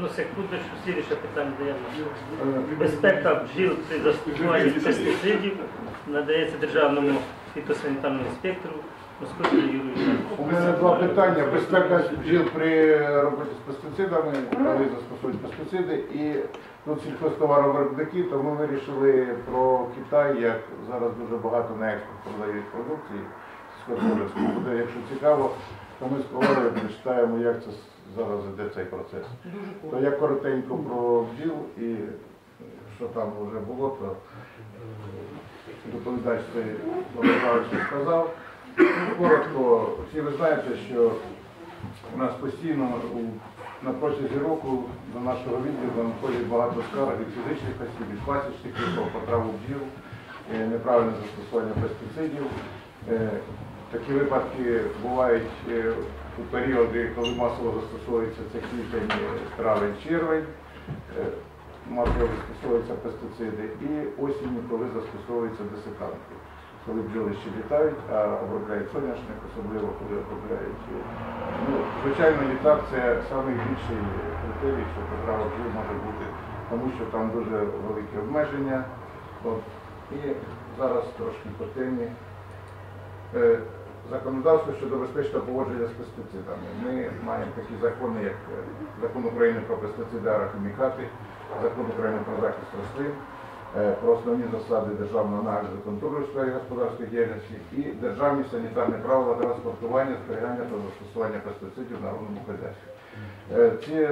Ну, секундочку, слідуюче питання даємо. Безпека бджіл при застосуванні пестицидів надається державному фітосанітарному інспектору Москві Юрію У мене два питання. Безпека бджіл при роботі з пестицидами, коли застосують пестициди, і тут сільхозтоваровиробники, то ми вирішили про Китай, як зараз дуже багато на експорт продають продукції сільськогосподарської. Якщо цікаво, то ми з колегою прочитаємо, як це зараз іде цей процес. То я коротенько про бджіл і що там вже було, то доповідач цей Володимирович сказав. Коротко, всі ви знаєте, що у нас постійно у- на протязі року до нашого відділу надходять багато скарг від фізичних осіб, від пасічників про потраву бджіл, е, неправильне застосування пестицидів. Такі випадки бувають е, у періоди, коли масово застосовується це квітень, е, травень, червень, е, масово застосовуються пестициди, і осінню, коли застосовуються десиканти коли бджоли ще літають, а обробляють соняшник, особливо коли обробляють. Ну, звичайно, літак це найбільший критерій, що потрава бджіл може бути, тому що там дуже великі обмеження. От. І зараз трошки по темі. Законодавство щодо безпечного поводження з пестицидами. Ми маємо такі закони, як е, закон України про пестициди, агрохімікати, закон України про захист рослин, е, про основні засади державного нагляду контролю сфері господарської діяльності і державні санітарні правила транспортування, зберігання та застосування пестицидів в народному хазяйстві. Е, Ці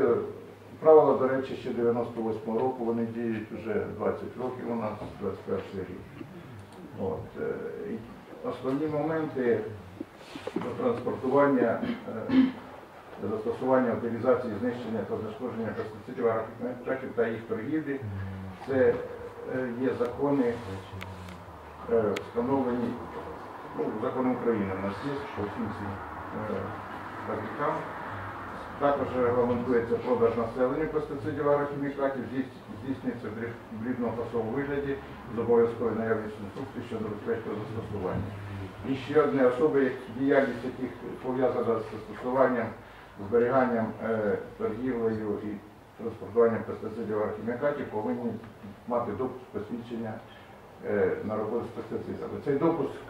правила, до речі, ще 98 року, вони діють вже 20 років, у нас 21 рік. От, е, Основні моменти до транспортування, е, застосування, утилізації, знищення та знешкодження пестицидів, агрохімікатів та їх торгівлі. Це е, є закони, встановлені, ну, закони України у нас є по всім цим. Також регламентується продаж населенню пестицидів агрохімікатів, здійснюється дрібного фасовому вигляді з обов'язковою наявністю інструкції щодо безпечного застосування. І ще одне особи, діяльність яких пов'язана з застосуванням, зберіганням, е, торгівлею і транспортуванням пестицидів агрохімікатів повинні мати допуск посвідчення е, на роботу з пестицидами. Цей допуск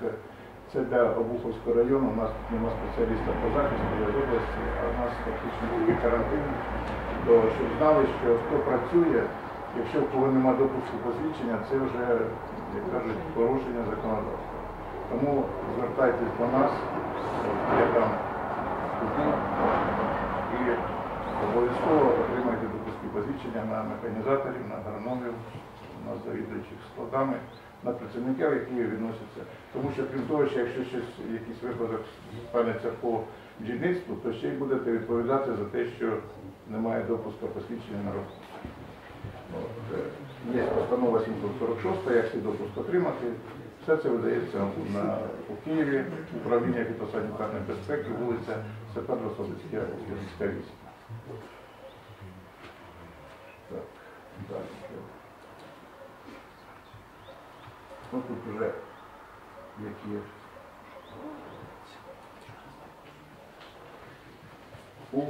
це для Обуховського району, у нас тут немає спеціаліста по захисту з області, а у нас фактично карантин, щоб знали, що хто працює, якщо в кого немає допуску посвідчення, це вже, як кажуть, порушення законодавства. Тому звертайтесь до нас, я там і обов'язково отримайте допуски посвідчення на механізаторів, на агрономів, на завідуючих складами, на працівників, які відносяться. Тому що крім того, що якщо щось, якийсь випадок станеться по бджільництву, то ще й будете відповідати за те, що немає допуску посвідчення на роботу. Є постанова 746, як допуск отримати. Все це видається на, у Києві, управління фітосанітарної безпеки, вулиця Степана Собицька, 58. Так, далі. Ну тут вже які. У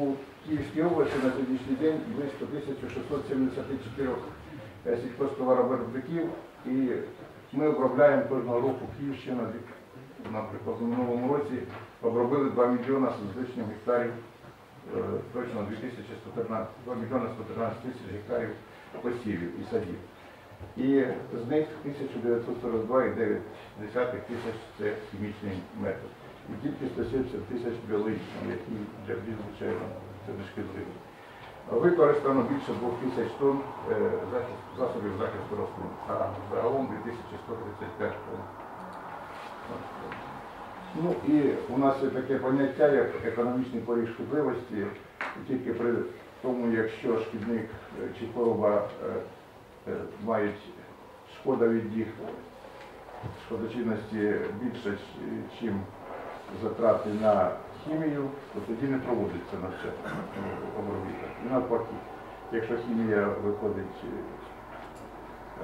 Київській області на сьогоднішній день близько 1674 е, сільхозтоваровиробників і ми обробляємо кожного року Київщина, наприклад, у минулому році обробили 2 мільйона з лишнім гектарів, е, точно 2113, 2 мільйона 113 тисяч гектарів посівів і садів. І з них 1942,9 тисяч це хімічний метод. І тільки 170 тисяч біологічний, який для звичайно, це не шкідливо. Використано більше 2 тисяч тонн е, засобів захисту рослин, а загалом 2135 тонн. Ну і у нас є таке поняття, як економічний поріг шкідливості, тільки при тому, якщо шкідник е, чи хвороба е, мають шкода від їх шкодочинності більше, ніж затрати на хімію, то тоді не проводиться на це е, обробіток. І навпаки, якщо хімія виходить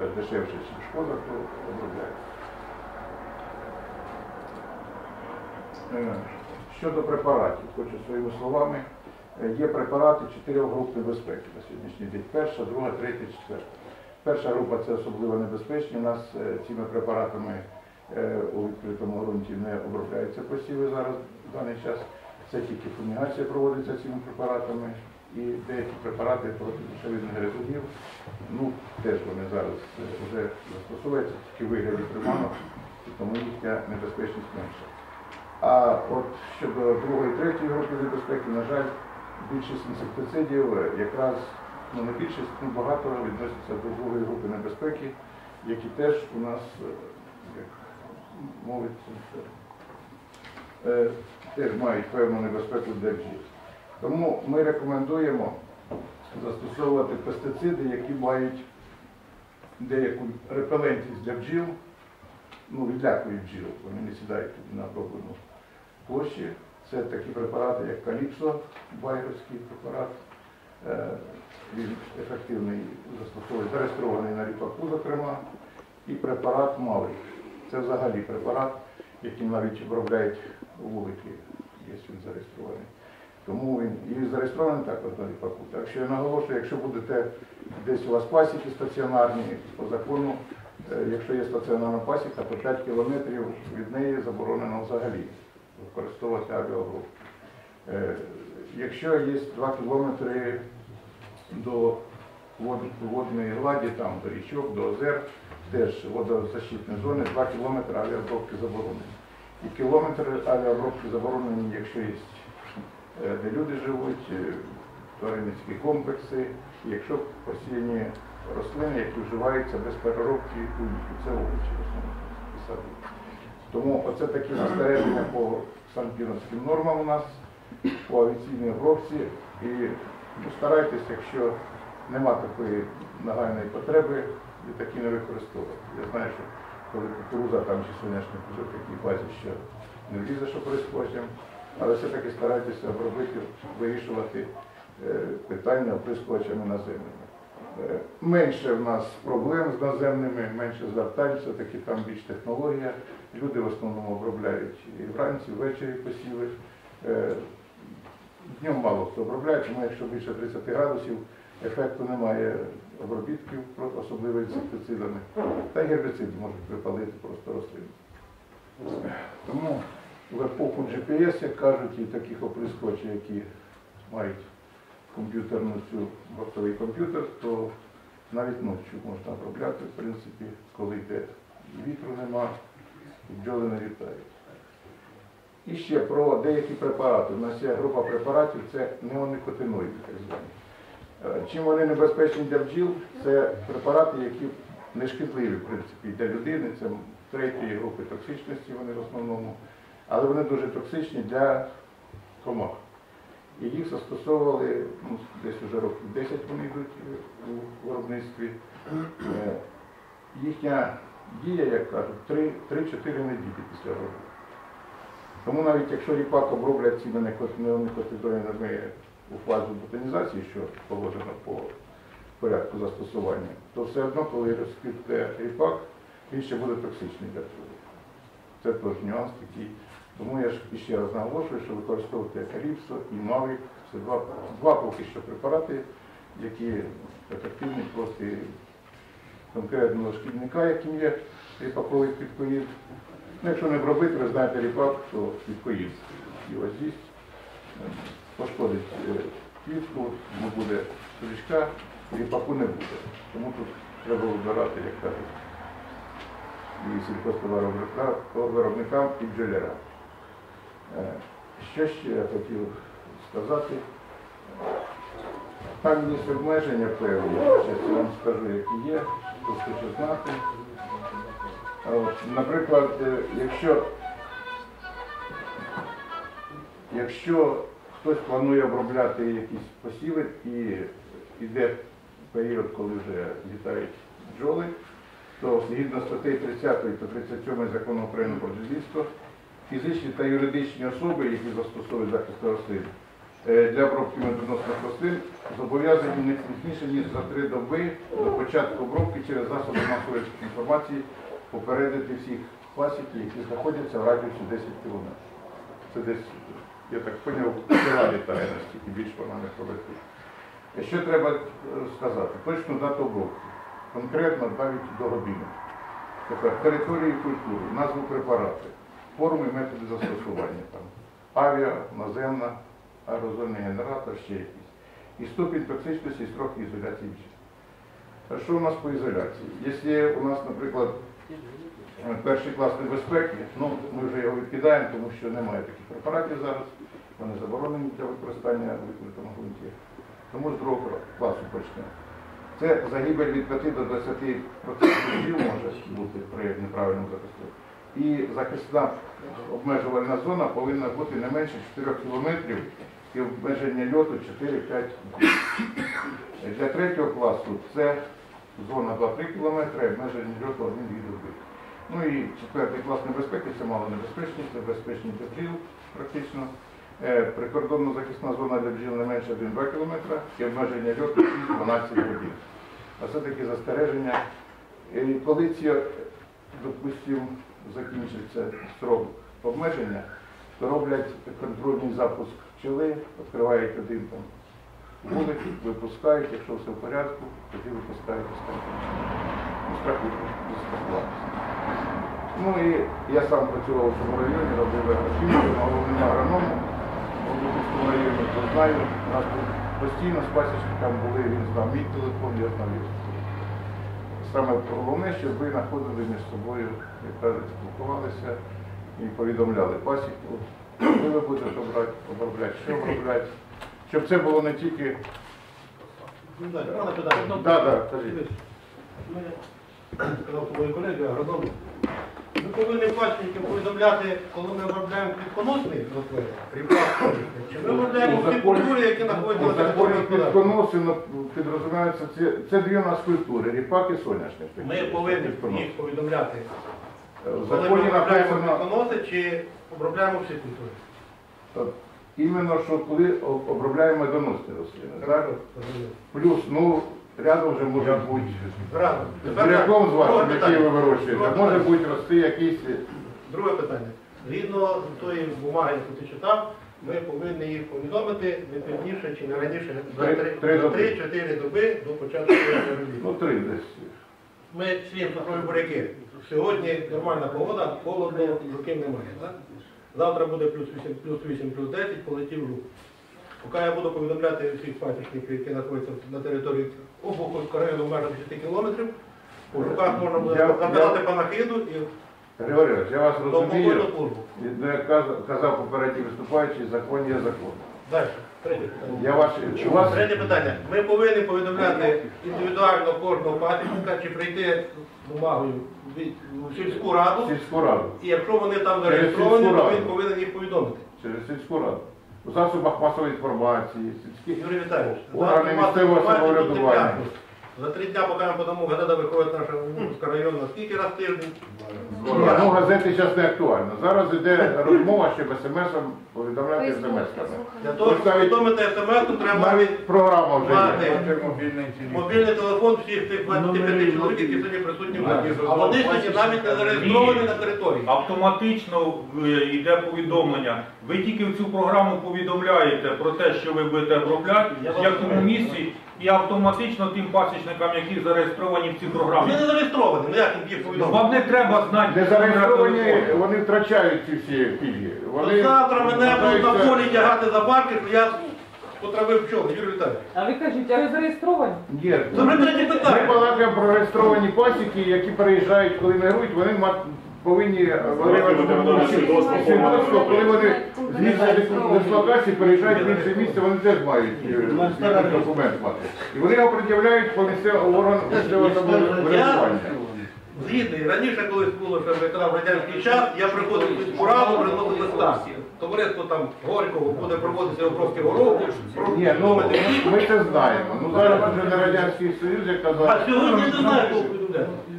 е, дешевше, ніж шкода, то обробляється. Е, Щодо препаратів, хочу своїми словами. Е, Є препарати чотирьох груп небезпеки на сьогоднішній день. Перша, друга, третя, четверта. Перша група це особливо небезпечні. У нас цими препаратами у відкритому ґрунті не обробляються посіви зараз в даний час. Це тільки фумігація проводиться цими препаратами і деякі препарати проти душевидних гризунів. Ну, теж вони зараз е, вже застосовуються тільки вигляді приманок, тому їхня небезпечність менша. А от щодо другої, третьої групи небезпеки, на жаль, більшість інсектицидів е, якраз, ну не більшість, ну багато відносяться до другої групи небезпеки, які теж у нас, е, мовиться, е, теж мають певну небезпеку для бджіл. Тому ми рекомендуємо застосовувати пестициди, які мають деяку репелентність для бджіл, ну, відлякують бджіл, вони не сідають на оброблену площі. Це такі препарати, як Каліпсо, байерський препарат. Е, Він ефективний застосовує, зареєстрований на ріпаку, зокрема, і препарат Маврик. Це взагалі препарат, яким навіть обробляють вулики, є він зареєстрований. Тому він і зареєстрований також на ріпаку. Так що я наголошую, якщо будете десь у вас пасіки стаціонарні, по закону, е, якщо є стаціонарна пасіка, то 5 кілометрів від неї заборонено взагалі використовувати авіагруп. Е, Якщо є 2 кілометри до водної гладі, там, до річок, до озер, теж водозащитні зони, 2 кілометри авіаобробки заборонені. І кілометр авіаобробки заборонені, якщо є е, де люди живуть, е, тваринницькі комплекси, якщо посіяні рослини, які вживаються без переробки у їжу. Це овочі в основному і сади. Тому оце такі застереження по санпіновським нормам у нас, по авіаційній обробці. І ну, старайтесь, якщо нема такої нагальної потреби, і такі не використовувати. Я знаю, що коли кукуруза там чи соняшник вже в такій базі, що не влізе, що прискочим, але все-таки старайтеся обробити, вирішувати е, питання оприскувачами наземними. Е, Менше в нас проблем з наземними, менше звертань, все-таки там більш технологія. Люди в основному обробляють і вранці, і ввечері посіви. Е, Днем мало хто обробляє, тому якщо більше 30 градусів, ефекту немає обробітків, особливо інсектицидами. Та й гербіциди можуть припалити просто рослини. Тому в епоху GPS, як кажуть, і таких оприскувачів, які мають комп'ютерну цю бортовий комп'ютер, то навіть ночі можна обробляти, в принципі, коли йде вітру нема, і бджоли не літають. І ще про деякі препарати. У нас є група препаратів, це неоникотиноїди, так звані. Чим вони небезпечні для бджіл, це препарати, які не шкідливі, в принципі, для людини, це третьої групи токсичності вони в основному, але вони дуже токсичні для комах. І їх застосовували ну, десь вже років 10 вони йдуть у виробництві. Е, Їхня дія, як кажуть, 3 3-4 неділі після роботи. Тому навіть якщо ріпак оброблять цими неоникотидоїнами у фазу ботанізації, що положено по порядку застосування, то все одно, коли розквітне ріпак, він ще буде токсичний для цього. Це теж нюанс такий. Тому я ж ще раз наголошую, що використовувати каліпсо і мавік це два, два поки що препарати, які ефективні проти конкретного шкідника, яким є ріпаковий підкоїд. Ну, якщо не обробити, ви знаєте ріпак, то підкоїд його з'їсть, пошкодить е, квітку, не буде стрічка, ріпаку не буде. Тому тут треба вибирати, як кажуть, і сільхозтоваровиробникам, і бджолярам. Е, Що ще я хотів сказати? Там є обмеження певні, зараз я вам скажу, які є, хто хоче знати. Наприклад, е, якщо, якщо хтось планує обробляти якісь посіви і йде період, коли вже літають бджоли, то згідно статей 30 та 37 закону України про бджільництво, фізичні та юридичні особи, які застосовують захист рослин, е, для обробки медоносних рослин зобов'язані не пізніше, ніж за три доби до початку обробки через засоби масової інформації попередити всіх пасіків, які знаходяться в радіусі 10 км. Це десь я так поняв, села літає настільки більш вона не полетить. І Що треба е, сказати? Точну дату обробки. Конкретно навіть до години. Тепер території культури, назву препарати, форми і методи застосування там. Авіа, наземна, аерозольний генератор, ще якісь. І ступінь токсичності і строки ізоляції. А Що у нас по ізоляції? Якщо у нас, наприклад, е, перший клас небезпеки, ну ми вже його відкидаємо, тому що немає таких препаратів зараз, вони заборонені для використання в викритому ґрунті. Тому з другого класу почнемо. Це загибель від 5 до 20 процентів може бути при неправильному захисту. І захисна обмежувальна зона повинна бути не менше 4 кілометрів і обмеження льоту 4-5 Для третього класу це зона 2-3 кілометри, і обмеження льоту 1-2 доби. Ну і четвертий клас небезпеки це малонебезпечність, це безпечний для бджіл практично. Е, Прикордонна захисна зона для бджіл не менше 1-2 км і обмеження льоту 12 годин. А це такі застереження. І коли ці, допустимо, закінчиться срок обмеження, то роблять контрольний запуск пчели, відкривають один там вулик, випускають, якщо все в порядку, тоді випускають останній. Ну, страху застрахуватися. Ну і я сам працював у цьому районі, робив агрохімію, головним агрономом у Луганському районі, то знаю, у нас тут постійно з пасічниками були, він знав мій телефон, я знав його. Саме головне, щоб ви знаходили між собою, як кажуть, спілкувалися і повідомляли пасіку, коли ви будете обрати, обробляти, що обробляти. Щоб це було не тільки. Ну, так. Так, так, кажіть. Ми, сказав твої колеги, агроном, ми повинні пасічників повідомляти, коли ми обробляємо квітконосний рослини, чи ми обробляємо У всі культури, які знаходяться на території господарства. підконоси ну, підрозуміються, це, це дві у нас культури, ріпак і соняшник. Ми повинні їх повідомляти, В коли ми законі обробляємо написано квітконоси, чи обробляємо всі культури. от, іменно, що коли обробляємо доносні рослини. Так? Плюс, ну, рядом вже може бути Зразу. з буряком з вашим, Друге який ви питання. вирощуєте, Друге може питання. бути рости якісь. Друге питання. Згідно тої бумаги, яку ти читав, ми повинні їх повідомити не пізніше чи не раніше за Три- три- три доби. 3-4 доби до початку робіт. Ну, три десь. Ми сіємо цукрові буряки. Сьогодні нормальна погода, холодно, жуків немає. Так? Завтра буде плюс 8, плюс 8, плюс 10, полетів жук. Поки я буду повідомляти всіх пасічників, які знаходяться на території обуху району в межах 10 кілометрів, по жуках можна буде Я- панахиду і Григорій, я вас розумію. Ну, Як каз- казав попередній виступаючий, закон є закон. Далі. Третє питання. Я у вас Третє питання. Ми повинні повідомляти індивідуально кожного пасічника, чи прийти з бумагою від- в сільську раду, сільську раду. і якщо вони там зареєстровані, то він повинен їх повідомити. Через сільську раду. У засобах масової інформації, сільських. Юрій Органи місцевого самоврядування. За три дня, поки ми подамо, газета виходить наша Умська районна, скільки раз в тиждень? Ну газети зараз не актуально. Зараз йде розмова, щоб смс-ом повідомляти смс-ками. Для того, щоб повідомити смс, треба Навіть програма вже Мати. є. мобільний телефон всіх тих 25 чоловік, які сьогодні присутні в раді. А вони сьогодні навіть не зареєстровані на території. Автоматично е, йде повідомлення. Ви тільки в цю програму повідомляєте про те, що ви будете обробляти, в якому місці, і автоматично тим пасічникам, які зареєстровані в цій програмі. Вони не зареєстровані, ну як їм їх повідомити? Вам не треба знати Не зареєстровані, вони втрачають ці всі пільги. Вони завтра мене будуть на полі тягати за барки, що я потравив пчоли, Юрій Віталійович. А ви кажіть, а ви зареєстровані? Ні, Це вже третє Ми питання. балакаємо про реєстровані пасіки, які переїжджають, коли мігрують, вони ма- повинні свідоцтво, коли вони з місця дислокації переїжджають в інше місце, вони теж мають е, документ мати. І вони його пред'являють по місцевому органу місцевого самоврядування. Згідний. Раніше колись було, що в радянський час, я приходив в сільську раду, приносив листа. Товариство там Горького буде проводитися гороху. прошу Ні, ну ми це знаємо. Ну зараз вже не Радянський Союз, як А сьогодні не знаю, кого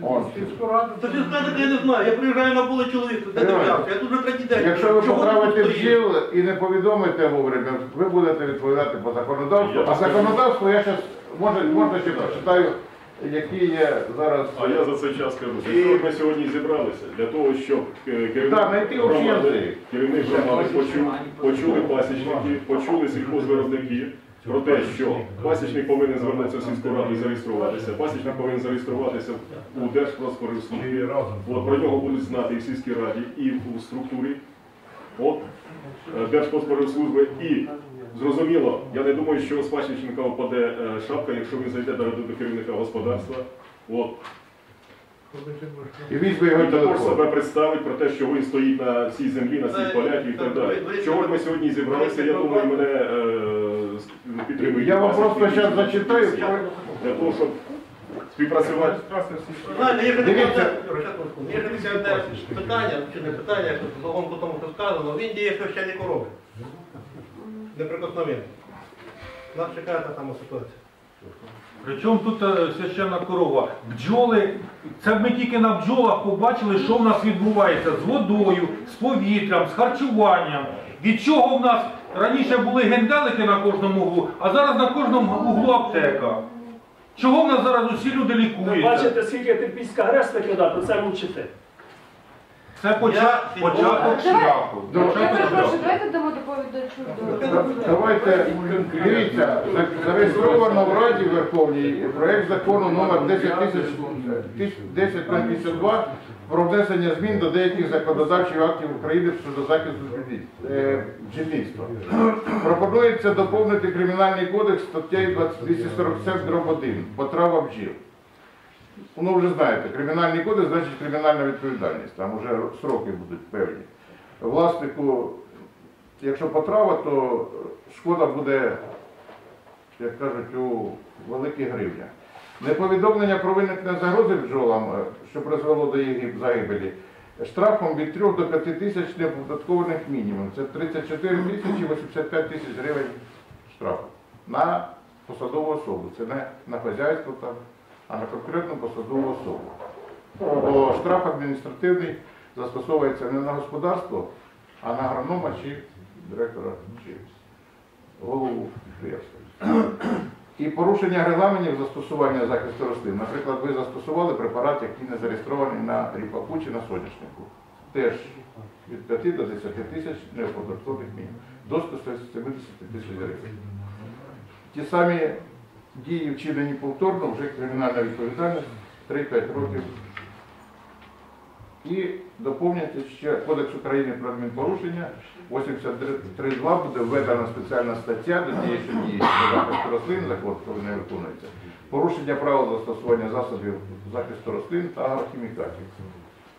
повідомляти. Он. Та ти скажете, я не знаю, я приїжджаю на поле чоловік, де дивлявся, я тут вже третій день. Якщо ви Чого поправите тут стоїть? бджіл і не повідомите вовремя, ви будете відповідати по законодавству. А законодавство я зараз, може, можна ще прочитаю які є зараз. А я за цей час скажу, для того ми сьогодні зібралися, для того, щоб е, керівник Да, знайти общий громади, керівник громади почув, почули пасічники, почули сільхозвиробники про те, що пасічник повинен звернутися в сільську раду і зареєструватися, пасічник повинен зареєструватися у Держпродспоживслужбі. От про нього будуть знати і в сільській раді, і в структурі. От е, Держпродспоживслужби і зрозуміло, я не думаю, що з пасічника впаде е, шапка, якщо він зайде до, керівника господарства. От І і також себе представить про те, що він стоїть на цій землі, на цій поляті і так далі. Чого ми сьогодні зібралися, я думаю, мене е, підтримують. Я вам просто зараз зачитаю. Для того, щоб співпрацювати. Знаєте, є Дивіться. одне питання, чи не питання, як загалом по тому, що сказано, він діє священні корови. Неприкосновенний. Нас чекає та сама ситуація. Причому тут е, священна корова? Бджоли, це ми тільки на бджолах побачили, що в нас відбувається з водою, з повітрям, з харчуванням. Від чого в нас раніше були генделики на кожному углу, а зараз на кожному углу аптека. Чого в нас зараз усі люди Ви бачите, скільки терпільська грець таке, про це мовчите. Це поча- початок шляху. Я Початок перепрошую, шляху. давайте дамо доповідачу до... Давайте, дивіться, зареєстровано в Раді Верховній проект закону номер 10 1052 про внесення змін до деяких законодавчих актів України щодо захисту бджолі- е, бджільництва. Пропонується доповнити кримінальний кодекс статтею 247 дроб 1 потрава бджіл. Ну, вже знаєте, кримінальний кодекс значить кримінальна відповідальність, там вже сроки будуть певні. Власнику Якщо потрава, то шкода буде, як кажуть, у великих гривнях. Неповідомлення про виникнення загрози бджолам, е, що призвело до їх загибелі, штрафом від 3 до 5 тисяч неоподаткованих мінімум. Це 34 тисячі 85 тисяч гривень штрафу на посадову особу. Це не на хазяйство там, а на конкретну посадову особу. Бо штраф адміністративний застосовується не на господарство, а на агронома чи директора чи голову підприємства. І порушення регламентів застосування захисту рослин. Наприклад, ви застосували препарат, який не зареєстрований на ріпаку чи на соняшнику. Теж від 5 до 10 тисяч неоподаткованих мінімум. До 170 тисяч гривень. Ті самі дії вчинені повторно, вже кримінальна відповідальність 3-5 років і доповнюється ще Кодекс України про адмінпорушення. 83.2 буде введена спеціальна стаття до що діє про захист рослин, закон, коли не виконується. Порушення правил застосування засобів захисту рослин та агрохімікатів.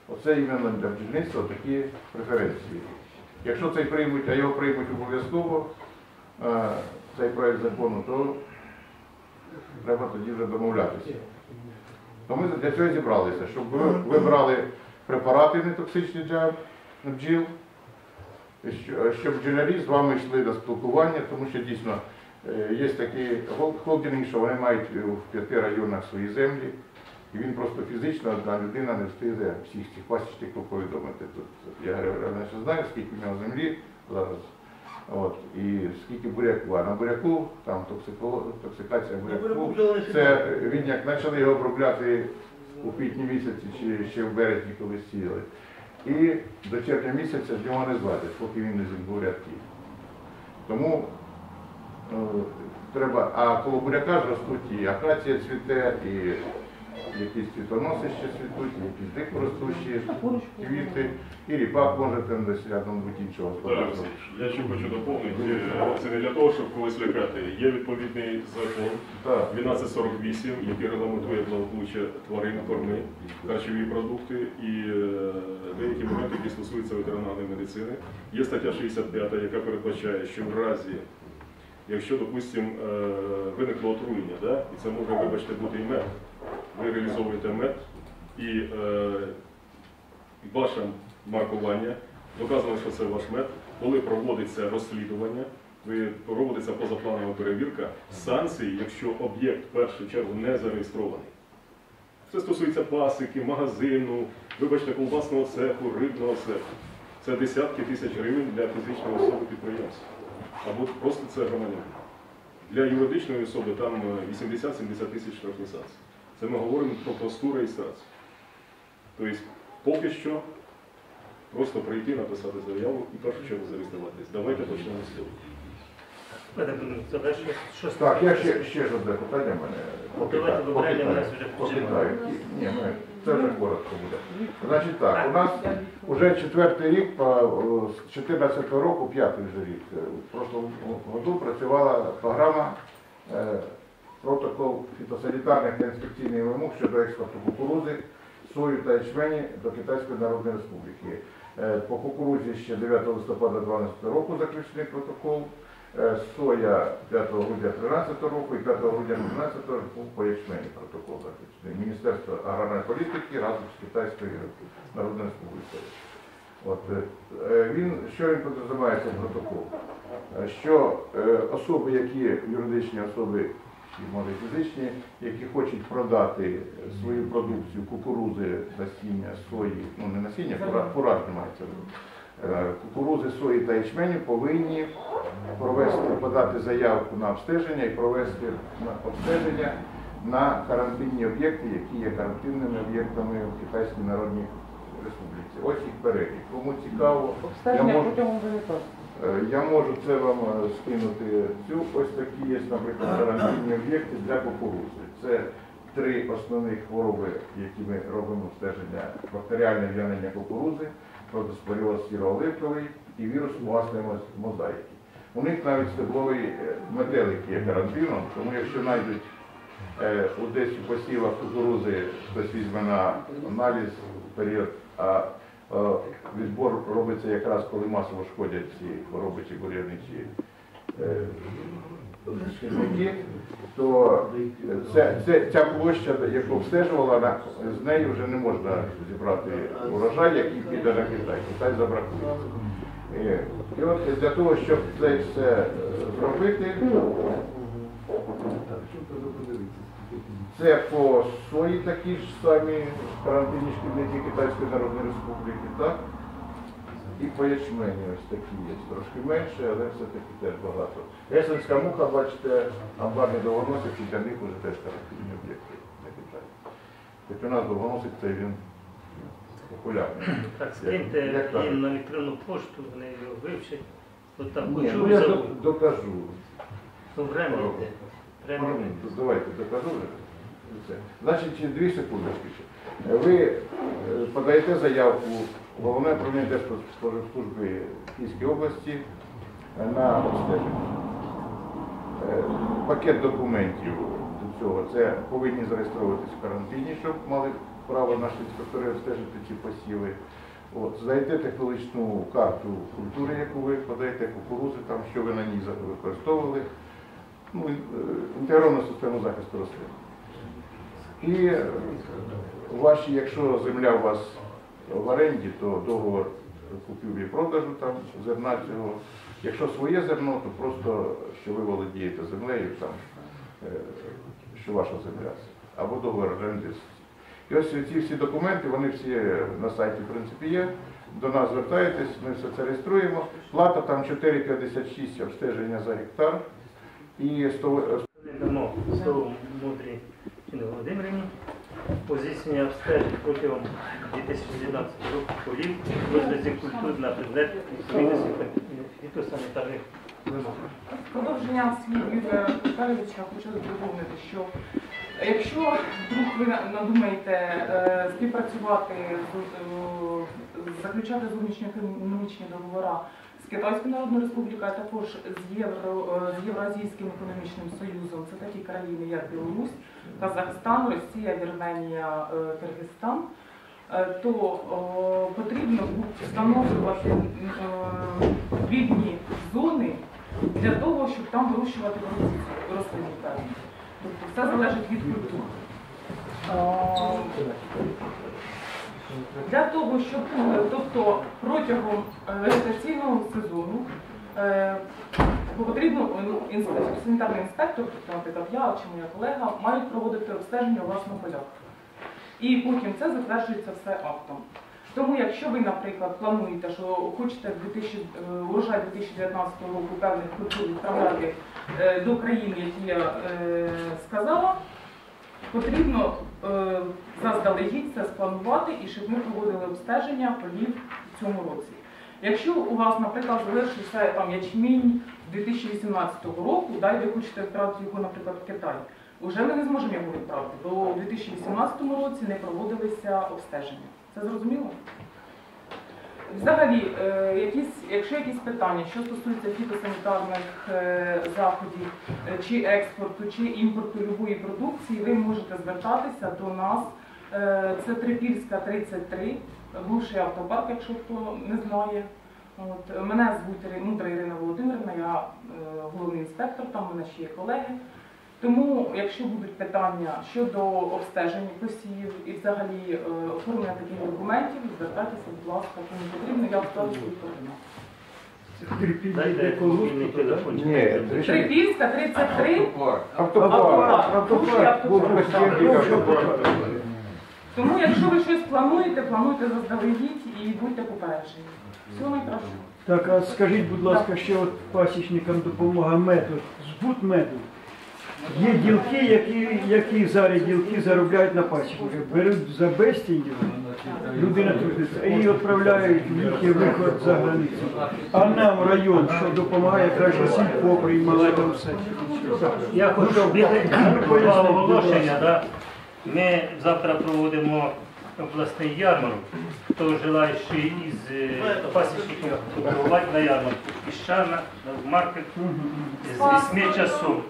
Оце іменно для бджільництва такі преференції. Якщо цей приймуть, а його приймуть обов'язково, е, цей проект закону, то треба тоді вже домовлятися. То ми для цього зібралися, щоб ви вибрали препарати нетоксичні для бджіл, щоб бджолярі з вами йшли до спілкування, тому що дійсно е, є такі холдинги, що вони мають е, в п'яти районах свої землі, і він просто фізично, одна людина не встигне всіх цих пасічників повідомити. Тут я раніше знаю, скільки в нього землі зараз. От, і скільки буряку, а на буряку там токсикація буряку. Це він як почали його обробляти у квітні місяці чи ще в березні, коли сіяли. І до червня місяця з нього не злазять, поки він не зімбув рядки. Тому е, треба, а коло буряка ж ростуть і акація цвіте, і якісь цвітоноси ще цвітуть, і якісь дикоростущі квіти, і ріпак може там десь рядом бути іншого господарства. Я ще хочу доповнити, е, це не для того, щоб когось лякати. Є відповідний закон 1248, який регламентує благополуччя тварин, корми, харчові продукти і е, деякі моменти, які стосуються ветеринарної медицини. Є стаття 65, яка передбачає, що в разі, якщо, допустимо, виникло отруєння, да, і це може, вибачте, бути і мед, ви реалізовуєте мед і е, ваше маркування, доказано, що це ваш мед, коли проводиться розслідування, проводиться позапланова перевірка санкції, якщо об'єкт в першу чергу не зареєстрований. Це стосується пасики, магазину, вибачте, колбасного цеху, рибного цеху. Це десятки тисяч гривень для фізичної особи підприємства. Або просто це громадянин. Для юридичної особи там е, 80-70 тисяч штрафні санкції. Це ми говоримо про просту реєстрацію. Тобто, поки що просто прийти, написати заяву і першу чергу зареєструватись. Давайте почнемо з цього. Так, я ще, ще ж одне питання в мене. Поки Давайте так, вибираємо, поки у нас вже поки починаємо. так. Ні, ми, це вже коротко буде. Значить так, у нас вже четвертий рік, по, о, з 2014 року, п'ятий вже рік, е, в прошлому году працювала програма е, протокол фітосанітарних та інспекційних вимог щодо експорту кукурузи, сою та ячмені до Китайської Народної Республіки. Е, По кукурузі ще 9 листопада 2012 року заключений протокол. Е, Соя 5 грудня 2013 року і 5 грудня 2013 року по ячмені протокол заключений. Міністерство аграрної політики разом з Китайською Народною Республікою. От, е, він, що він підразуміє цей протокол? Що е, особи, які юридичні особи, і може фізичні, які хочуть продати свою продукцію кукурузи, насіння, сої, ну не насіння, фураж мається. Е, кукурузи, сої та ячменю повинні провести, подати заявку на обстеження і провести на обстеження на карантинні об'єкти, які є карантинними об'єктами в Китайській Народній Республіці. Ось їх перелік. Кому цікаво, обстеження я можу... протягом 9 я можу це вам е, скинути цю. Ось такі є, наприклад, карантинні об'єкти для кукурузи. Це три основні хвороби, які ми робимо обстеження. Бактеріальне в'янення кукурузи, протоспоріоз сіро-оливковий і вірус моз- мозаїки. У них навіть стебловий е, метелик є карантином, тому якщо знайдуть е, у десь у посівах кукурузи, хтось візьме на аналіз в період, а е, відбор робиться якраз коли масово шкодять ці хвороби чи бур'яничі е, шкідники, то е, це, це, ця площа, яку обстежувала, на- з неї вже не можна зібрати урожай, який піде на Китай. Китай забракує. Е, І от для того, щоб це все е, зробити, це по свої такі ж самі карантинні шкідники Китайської Народної Республіки, так? І по ячмені ось такі є. Трошки менше, але все-таки теж багато. Есенська муха, бачите, амбарні довгоносиці, для них вже теж карантинні об'єкти на Китаї. Хоч у нас довгоносик це він популярний. Так, скиньте їм на електронну пошту, вони його вивчать. От там Ні, ну я докажу. Ну, время йде. Время йде. Давайте докажу. Значить, дві секундочки. Ви е, подаєте заявку в головне управління Держпродспоживслужби Київської області на обстеження. Е, Пакет документів до цього це повинні зареєструватися в карантині, щоб мали право наші інспектори обстежити ці посіви. От, здаєте технологічну карту культури, яку ви подаєте, кукурузи, там, що ви на ній використовували, ну, е, інтегровану систему захисту рослин. І е, ваші, якщо земля у вас в оренді, то договор купівлі продажу там зерна цього. Якщо своє зерно, то просто що ви володієте землею, там, е, що ваша земля, або договор оренди. І ось ці всі документи, вони всі на сайті, в принципі, є. До нас звертаєтесь, ми все це реєструємо. Плата там 4,56 обстеження за гектар. І 100, Дамо слово мудрій Інні Володимирівні. Позиція обстежень протягом 2012 року полів в розрізі культур на предмет відповідності фітосанітарних вимог. Продовження слів Юрія Віталійовича хочу доповнити, що якщо вдруг ви надумаєте е, співпрацювати, е, заключати зовнішньоекономічні договори з Китайською Народною Республікою, а також з, Євро, е, з Євразійським економічним союзом, це такі країни, як Білорусь, Казахстан, Росія, Вірменія, е, Киргизстан, е, то потрібно встановлювати відповідні зони для того, щоб там вирощувати рослини- певні. Тобто все залежить від культур. Для того, щоб е, тобто протягом е, вегетаційного сезону е, потрібно е, інспектор, санітарний інспектор, тобто, наприклад, я чи моя колега, мають проводити обстеження на полях. І потім це затверджується все актом. Тому, якщо ви, наприклад, плануєте, що хочете в 2000, е, урожай 2019 року певних культур відправляти до країн, які я сказала, потрібно заздалегідь це спланувати і щоб ми проводили обстеження полів в цьому році. Якщо у вас, наприклад, залишився там ячмінь 2018 року, да, і ви хочете відправити його, наприклад, в Китай, вже ми не зможемо його відправити, бо у 2018 році не проводилися обстеження. Це зрозуміло? Взагалі, е, якісь, якщо якісь питання, що стосується фітосанітарних е, заходів, е, чи експорту, чи імпорту любої продукції, ви можете звертатися до нас. Це Трипільська 33, бувший автопарк, якщо хто не знає. От, мене звуть Мудра Ірина Володимирівна, я головний інспектор, там в мене ще є колеги. Тому, якщо будуть питання щодо обстеження посівів і взагалі е, оформлення таких документів, звертайтеся, будь ласка, кому потрібно, я телефончик. Ні, Трипільська 33, автопарк, автопарк, автопарк. тому якщо ви щось плануєте, плануйте заздалегідь і будьте попереджені. Всього найкращого. Так, а скажіть, будь ласка, ще от пасічникам допомога меду, збут меду. Є ділки, які, які зараз ділки заробляють на пасічниках. Беруть за безцінь людина трудиться, і відправляють в їхній виход за границю. А нам район, що допомагає, краще сільпо приймали там все. Я хочу Поясніть, два оголошення. Да? Ми завтра проводимо обласний ярмарок. Хто желаючи із е, пасічників торгувати на ярмарку. Піщана, на маркет з 8 часов.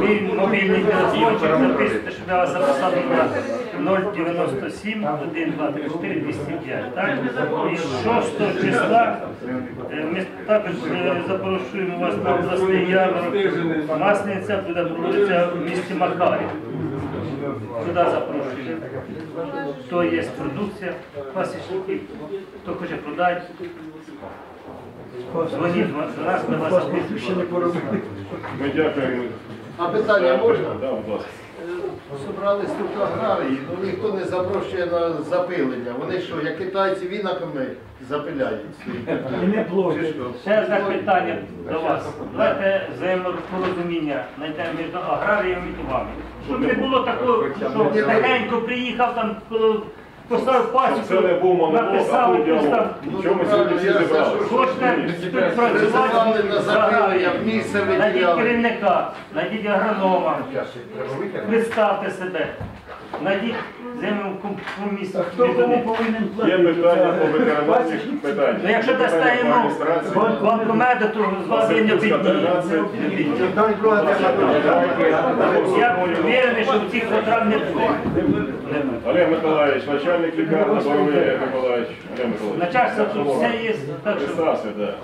Мій мобільний телефончик записуйте, щоб я вас записав на 097 124 205. Так? І 6 числа е, ми також е, запрошуємо вас на обласний ярмарок. Маслениця буде проводитися в місті Макарів. Туди запрошуємо. Хто є продукція, пасічників, хто хоче продати, ми дякуємо. А питання можна? Да, будь ласка. Собрались тут аграрії, ну ніхто не запрошує на запилення. Вони що, як китайці вінаками запиляють. І не платять. Ще одне питання до вас. Давайте взаєморозуміння знайдемо між аграрієм і вами. Щоб не було такого, що тихенько приїхав там, е, поставив пасіку, Це не був монолог, а написав був якусь там. діалог. Ми сьогодні всі зібралися? Хочете Призивали співпрацювати на з запилення аграрієм. в місце Найдіть виділяли. керівника, найдіть агронома, представте себе, найдіть землекомісію. А хто кому повинен Є платити? питання по ветеранах Пасічник? питання. Ну, якщо банку меду, то з вами не Васильківська обідні. Я впевнений, що в цих програм не буде. Олег Миколаївич, начальник лікарні, Боровий Олег Миколаївич. Олег Миколаївич. Начальство тут все є, так що Представся, да.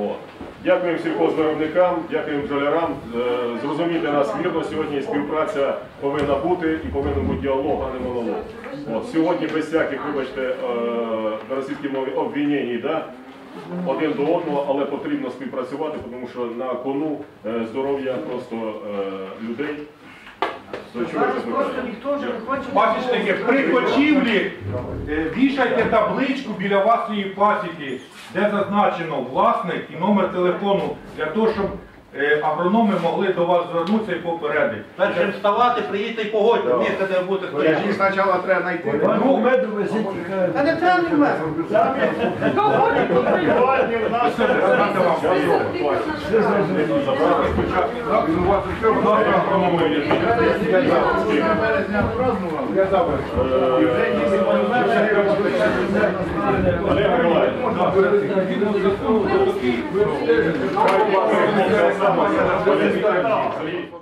О. Дякуємо сільхозвиробникам, дякуємо бджолярам. Е, Зрозумійте нас вірно, сьогодні співпраця повинна бути і повинен бути діалог, а не монолог. От. Сьогодні без всяких, вибачте, е, на російській мові обвинень, да? один до одного, але потрібно співпрацювати, тому що на кону е, здоров'я просто людей. До чого це звикаємо? Пасічники, при кочівлі е, вішайте табличку біля вашої пасіки, де зазначено власник і номер телефону, для того, щоб агрономи могли до вас звернутися і попередити. Першим вставати, приїдьте і погодьте, місце, де будете стояти. спочатку треба знайти. Банку меду везіть. Та не треба не. Все зрозуміло. Я забув. Олег Миколаївич. 我可能我这个没带